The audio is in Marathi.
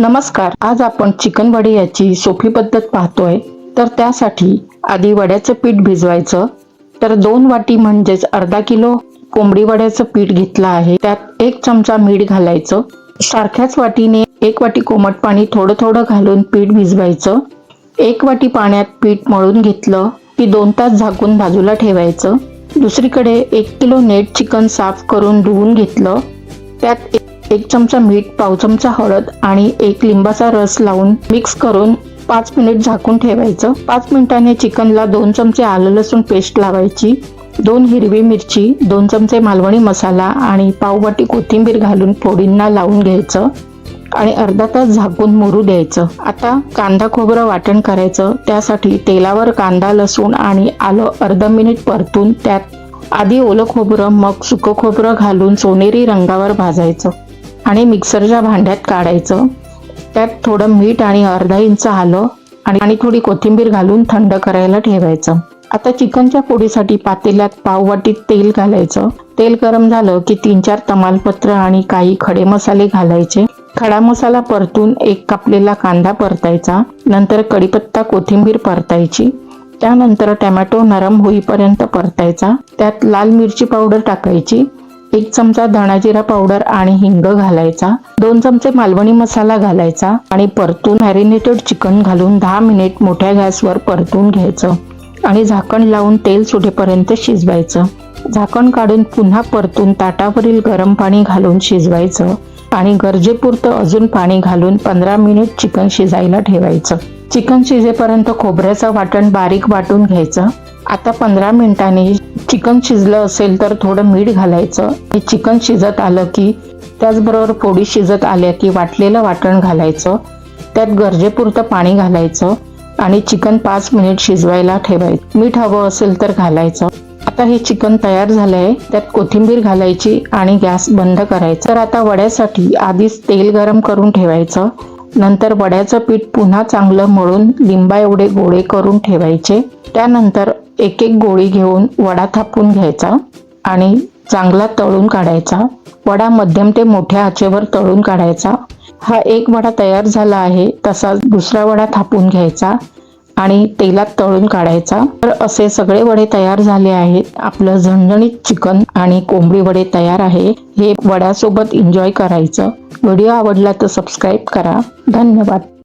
नमस्कार आज आपण चिकन वडी याची सोपी पद्धत पाहतोय. तर त्यासाठी आधी वड्याचं पीठ भिजवायचं. तर दोन वाटी म्हणजेच अर्धा किलो कोंबडी वड्याचं पीठ घेतलं आहे. त्यात एक चमचा मीठ घालायचं. सारख्याच वाटीने एक वाटी कोमट पाणी थोडं थोडं घालून पीठ भिजवायचं. एक वाटी पाण्यात पीठ मळून घेतलं की दोन तास झाकून बाजूला ठेवायचं. दुसरीकडे एक किलो नेट चिकन साफ करून धुवून घेतलं. त्यात एक- चमचा मीठ पाव चमचा हळद आणि एक लिंबाचा रस लावून मिक्स करून पाच मिनिट झाकून ठेवायचं. पाच मिनिटांनी चिकनला दोन चमचे आलं लसूण पेस्ट लावायची दोन हिरवी मिरची दोन चमचे मालवणी मसाला आणि पाववाटी कोथिंबीर घालून फोडींना लावून घ्यायचं आणि अर्धा तास झाकून मुरू द्यायचं. आता कांदा खोबरं वाटण करायचं. त्यासाठी तेलावर कांदा लसूण आणि आलं अर्धा मिनिट परतून त्यात आधी ओलं खोबरं मग सुकं खोबरं घालून सोनेरी रंगावर भाजायचं. आणि मिक्सरच्या भांड्यात काढायचं. त्यात थोडं मीठ आणि अर्धा इंच आलं आणि आणि थोडी कोथिंबीर घालून थंड करायला ठेवायचं. आता चिकनच्या पोळीसाठी पातेल्यात पाववाटीत तेल घालायचं. तेल गरम झालं की तीन चार तमालपत्र आणि काही खडे मसाले घालायचे. खडा मसाला परतून एक कापलेला कांदा परतायचा. नंतर कढीपत्ता कोथिंबीर परतायची. त्यानंतर टॅमॅटो नरम होईपर्यंत परतायचा. त्यात लाल मिरची पावडर टाकायची. एक चमचा धणाजिरा पावडर आणि हिंग घालायचा दोन चमचे मालवणी मसाला घालायचा आणि परतून मॅरिनेटेड चिकन घालून दहा मिनिट मोठ्या गॅसवर परतून घ्यायचं आणि झाकण लावून तेल सुटेपर्यंत शिजवायचं. झाकण काढून पुन्हा परतून ताटावरील गरम पाणी घालून शिजवायचं आणि गरजेपुरतं अजून पाणी घालून पंधरा मिनिट चिकन शिजायला ठेवायचं. चिकन शिजेपर्यंत खोबऱ्याचं वाटण बारीक वाटून घ्यायचं. आता पंधरा मिनिटांनी चिकन शिजलं असेल तर थोडं मीठ घालायचं. हे चिकन शिजत आलं की त्याचबरोबर पोळी शिजत आल्या की वाटलेलं वाटण घालायचं. त्यात गरजेपुरतं पाणी घालायचं आणि चिकन पाच मिनिट शिजवायला ठेवायचं. मीठ हवं असेल तर घालायचं. आता हे चिकन तयार झालंय. त्यात कोथिंबीर घालायची आणि गॅस बंद करायचा. तर आता वड्यासाठी आधीच तेल गरम करून ठेवायचं. नंतर वड्याचं पीठ पुन्हा चांगलं मळून लिंबा एवढे गोळे करून ठेवायचे. त्यानंतर एक एक गोळी घेऊन वडा थापून घ्यायचा आणि चांगला तळून काढायचा. वडा मध्यम ते मोठ्या आचेवर तळून काढायचा. हा एक वडा तयार झाला आहे तसाच दुसरा वडा थापून घ्यायचा. आणि तेलात तळून काढायचा. तर असे सगळे वडे तयार झाले आहेत. आपलं झणझणीत चिकन आणि कोंबडी वडे तयार आहे. हे वड्यासोबत एन्जॉय करायचं. व्हिडिओ आवडला तर सबस्क्राईब करा. धन्यवाद.